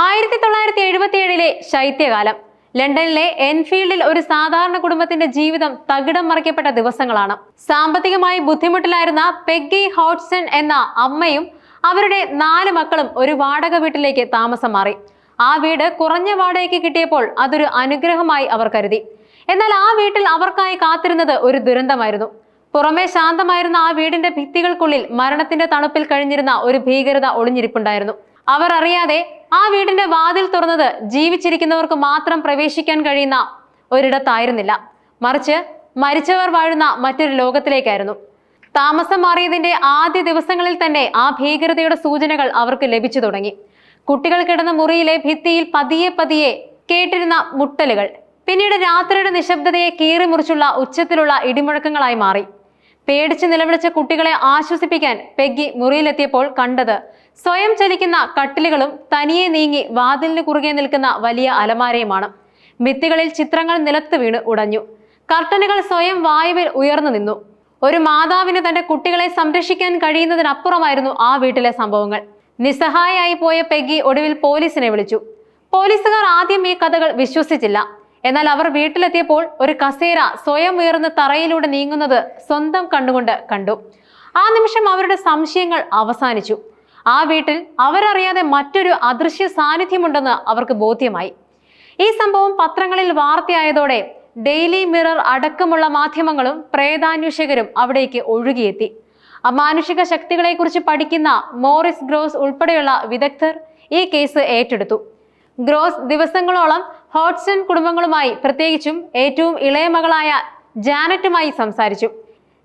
ആയിരത്തി തൊള്ളായിരത്തി എഴുപത്തി ഏഴിലെ ശൈത്യകാലം. ലണ്ടനിലെ എൻഫീൽഡിൽ ഒരു സാധാരണ കുടുംബത്തിന്റെ ജീവിതം തകിടം മറിക്കപ്പെട്ട ദിവസങ്ങളാണ്. സാമ്പത്തികമായി ബുദ്ധിമുട്ടിലായിരുന്ന പെഗ്ഗി ഹോട്ട്സൺ എന്ന അമ്മയും അവരുടെ നാല് മക്കളും ഒരു വാടക വീട്ടിലേക്ക് താമസം മാറി. ആ വീട് കുറഞ്ഞ വാടകയ്ക്ക് കിട്ടിയപ്പോൾ അതൊരു അനുഗ്രഹമായി അവർ കരുതി. എന്നാൽ ആ വീട്ടിൽ അവർക്കായി കാത്തിരുന്നത് ഒരു ദുരന്തമായിരുന്നു. പുറമേ ശാന്തമായിരുന്ന ആ വീടിന്റെ ഭിത്തികൾക്കുള്ളിൽ മരണത്തിന്റെ തണുപ്പിൽ കഴിഞ്ഞിരുന്ന ഒരു ഭീകരത ഒളിഞ്ഞിരിപ്പുണ്ടായിരുന്നു. അവർ അറിയാതെ ആ വീടിന്റെ വാതിൽ തുറന്നത് ജീവിച്ചിരിക്കുന്നവർക്ക് മാത്രം പ്രവേശിക്കാൻ കഴിയുന്ന ഒരിടത്തായിരുന്നില്ല. മറിച്ച് മരിച്ചവർ വാഴുന്ന മറ്റൊരു ലോകത്തിലേക്കായിരുന്നു. താമസം മാറിയതിന്റെ ആദ്യ ദിവസങ്ങളിൽ തന്നെ ആ ഭീകരതയുടെ സൂചനകൾ അവർക്ക് ലഭിച്ചു തുടങ്ങി. കുട്ടികൾ കിടന്ന മുറിയിലെ ഭിത്തിയിൽ പതിയെ പതിയെ കേട്ടിരുന്ന മുട്ടലുകൾ പിന്നീട് രാത്രിയുടെ നിശബ്ദതയെ കീറിമുറിച്ചുള്ള ഉച്ചത്തിലുള്ള ഇടിമുഴക്കങ്ങളായി മാറി. പേടിച്ച് നിലവിളിച്ച കുട്ടികളെ ആശ്വസിപ്പിക്കാൻ പെഗ്ഗി മുറിയിലെത്തിയപ്പോൾ കണ്ടത് സ്വയം ചലിക്കുന്ന കട്ടിലുകളും തനിയെ നീങ്ങി വാതിലിന് കുറുകെ നിൽക്കുന്ന വലിയ അലമാരയുമാണ്. ഭിത്തികളിൽ ചിത്രങ്ങൾ നിലത്ത് വീണ് ഉടഞ്ഞു. കർട്ടനുകൾ സ്വയം വായുവിൽ ഉയർന്നു നിന്നു. ഒരു മാതാവിന് തന്റെ കുട്ടികളെ സംരക്ഷിക്കാൻ കഴിയുന്നതിനപ്പുറമായിരുന്നു ആ വീട്ടിലെ സംഭവങ്ങൾ. നിസ്സഹായായി പോയ പെഗ്ഗി ഒടുവിൽ പോലീസിനെ വിളിച്ചു. പോലീസുകാർ ആദ്യം ഈ കഥകൾ വിശ്വസിച്ചില്ല. എന്നാൽ അവർ വീട്ടിലെത്തിയപ്പോൾ ഒരു കസേര സ്വയം ഉയർന്ന് തറയിലൂടെ നീങ്ങുന്നത് സ്വന്തം കണ്ണുകൊണ്ട് കണ്ടു. ആ നിമിഷം അവരുടെ സംശയങ്ങൾ അവസാനിച്ചു. ആ വീട്ടിൽ അവരറിയാതെ മറ്റൊരു അദൃശ്യ സാന്നിധ്യമുണ്ടെന്ന് അവർക്ക് ബോധ്യമായി. ഈ സംഭവം പത്രങ്ങളിൽ വാർത്തയായതോടെ ഡെയിലി മിറർ അടക്കമുള്ള മാധ്യമങ്ങളും പ്രേതാന്വേഷകരും അവിടേക്ക് ഒഴുകിയെത്തി. അമാനുഷിക ശക്തികളെക്കുറിച്ച് പഠിക്കുന്ന മോറിസ് ഗ്രോസ് ഉൾപ്പെടെയുള്ള വിദഗ്ധർ ഈ കേസ് ഏറ്റെടുത്തു. ഗ്രോസ് ദിവസങ്ങളോളം ഹോട്ട്സൺ കുടുംബങ്ങളുമായി പ്രത്യേകിച്ചും ഏറ്റവും ഇളയ മകളായ ജാനറ്റുമായി സംസാരിച്ചു.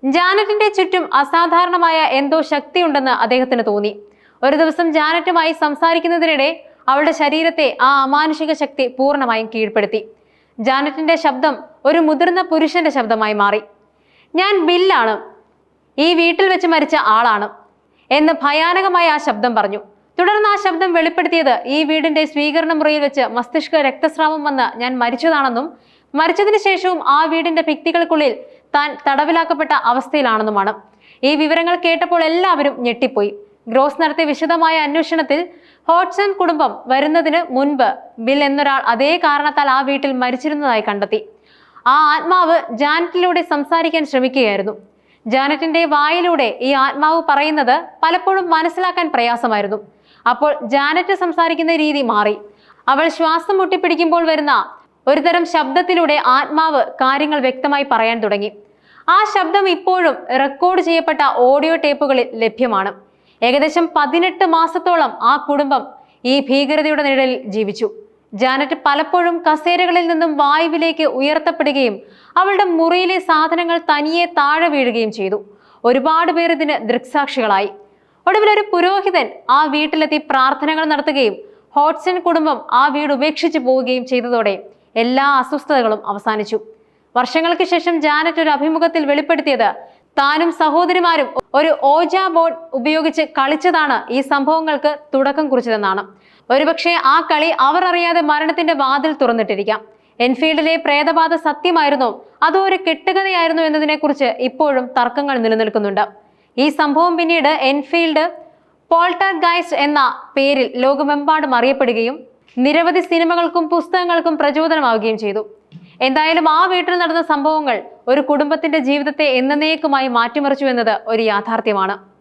ജാനറ്റിന്റെ ചുറ്റും അസാധാരണമായ എന്തോ ശക്തിയുണ്ടെന്ന് അദ്ദേഹത്തിന് തോന്നി. ഒരു ദിവസം ജാനറ്റുമായി സംസാരിക്കുന്നതിനിടെ അവളുടെ ശരീരത്തെ ആ അമാനുഷിക ശക്തി പൂർണമായും കീഴ്പ്പെടുത്തി. ജാനറ്റിന്റെ ശബ്ദം ഒരു മുതിർന്ന പുരുഷന്റെ ശബ്ദമായി മാറി. ഞാൻ ബില്ലാണ്. ഈ വീട്ടിൽ വെച്ച് മരിച്ച ആളാണ് എന്ന് ഭയാനകമായ ആ ശബ്ദം പറഞ്ഞു. തുടർന്ന് ആ ശബ്ദം വെളിപ്പെടുത്തിയത് ഈ വീടിന്റെ സ്വീകരണ മുറിയിൽ വെച്ച് മസ്തിഷ്ക രക്തസ്രാവം വന്ന് ഞാൻ മരിച്ചതാണെന്നും മരിച്ചതിന് ശേഷവും ആ വീടിന്റെ ഭിത്തികൾക്കുള്ളിൽ താൻ തടവിലാക്കപ്പെട്ട അവസ്ഥയിലാണെന്നുമാണ്. ഈ വിവരങ്ങൾ കേട്ടപ്പോൾ എല്ലാവരും ഞെട്ടിപ്പോയി. ഗ്രോസ് നടത്തിയ വിശദമായ അന്വേഷണത്തിൽ ഹോട്ട്സൺ കുടുംബം വരുന്നതിന് മുൻപ് ബിൽ എന്നൊരാൾ അതേ കാരണത്താൽ ആ വീട്ടിൽ മരിച്ചിരുന്നതായി കണ്ടെത്തി. ആ ആത്മാവ് ജാനറ്റിലൂടെ സംസാരിക്കാൻ ശ്രമിക്കുകയായിരുന്നു. ജാനറ്റിന്റെ വായിലൂടെ ഈ ആത്മാവ് പറയുന്നത് പലപ്പോഴും മനസ്സിലാക്കാൻ പ്രയാസമായിരുന്നു. അപ്പോൾ ജാനറ്റ് സംസാരിക്കുന്ന രീതി മാറി. അവൾ ശ്വാസം മുട്ടിപ്പിടിക്കുമ്പോൾ വരുന്ന ഒരുതരം ശബ്ദത്തിലൂടെ ആത്മാവ് കാര്യങ്ങൾ വ്യക്തമായി പറയാൻ തുടങ്ങി. ആ ശബ്ദം ഇപ്പോഴും റെക്കോർഡ് ചെയ്യപ്പെട്ട ഓഡിയോ ടേപ്പുകളിൽ ലഭ്യമാണ്. ഏകദേശം പതിനെട്ട് മാസത്തോളം ആ കുടുംബം ഈ ഭീകരതയുടെ നിഴലിൽ ജീവിച്ചു. ജാനറ്റ് പലപ്പോഴും കസേരകളിൽ നിന്നും വായുവിലേക്ക് ഉയർത്തപ്പെടുകയും അവളുടെ മുറിയിലെ സാധനങ്ങൾ തനിയെ താഴെ വീഴുകയും ചെയ്തു. ഒരുപാട് പേർ ഇതിന് ദൃക്സാക്ഷികളായി. ഒടുവിൽ ഒരു പുരോഹിതൻ ആ വീട്ടിലെത്തി പ്രാർത്ഥനകൾ നടത്തുകയും ഹോട്ട്സൺ കുടുംബം ആ വീട് ഉപേക്ഷിച്ചു പോവുകയും ചെയ്തതോടെ എല്ലാ അസ്വസ്ഥതകളും അവസാനിച്ചു. വർഷങ്ങൾക്ക് ശേഷം ജാനറ്റ് ഒരു അഭിമുഖത്തിൽ വെളിപ്പെടുത്തിയത് താനും സഹോദരിമാരും ഒരു ഓജ ബോർഡ് ഉപയോഗിച്ച് കളിച്ചതാണ് ഈ സംഭവങ്ങൾക്ക് തുടക്കം കുറിച്ചതെന്നാണ്. ഒരുപക്ഷെ ആ കളി അവർ അറിയാതെ മരണത്തിന്റെ വാതിൽ തുറന്നിട്ടിരിക്കാം. എൻഫീൽഡിലെ പ്രേതബാധ സത്യമായിരുന്നോ അതോ ഒരു കെട്ടുകഥയായിരുന്നു എന്നതിനെക്കുറിച്ച് ഇപ്പോഴും തർക്കങ്ങൾ നിലനിൽക്കുന്നുണ്ട്. ഈ സംഭവം പിന്നീട് എൻഫീൽഡ് പോൾട്ടർ ഗൈസ്റ്റ് എന്ന പേരിൽ ലോകമെമ്പാടും അറിയപ്പെടുകയും നിരവധി സിനിമകൾക്കും പുസ്തകങ്ങൾക്കും പ്രചോദനമാവുകയും ചെയ്തു. എന്തായാലും ആ വീട്ടിൽ നടന്ന സംഭവങ്ങൾ ഒരു കുടുംബത്തിന്റെ ജീവിതത്തെ എന്നേക്കുമായി മാറ്റിമറിച്ചു എന്നത് ഒരു യാഥാർത്ഥ്യമാണ്.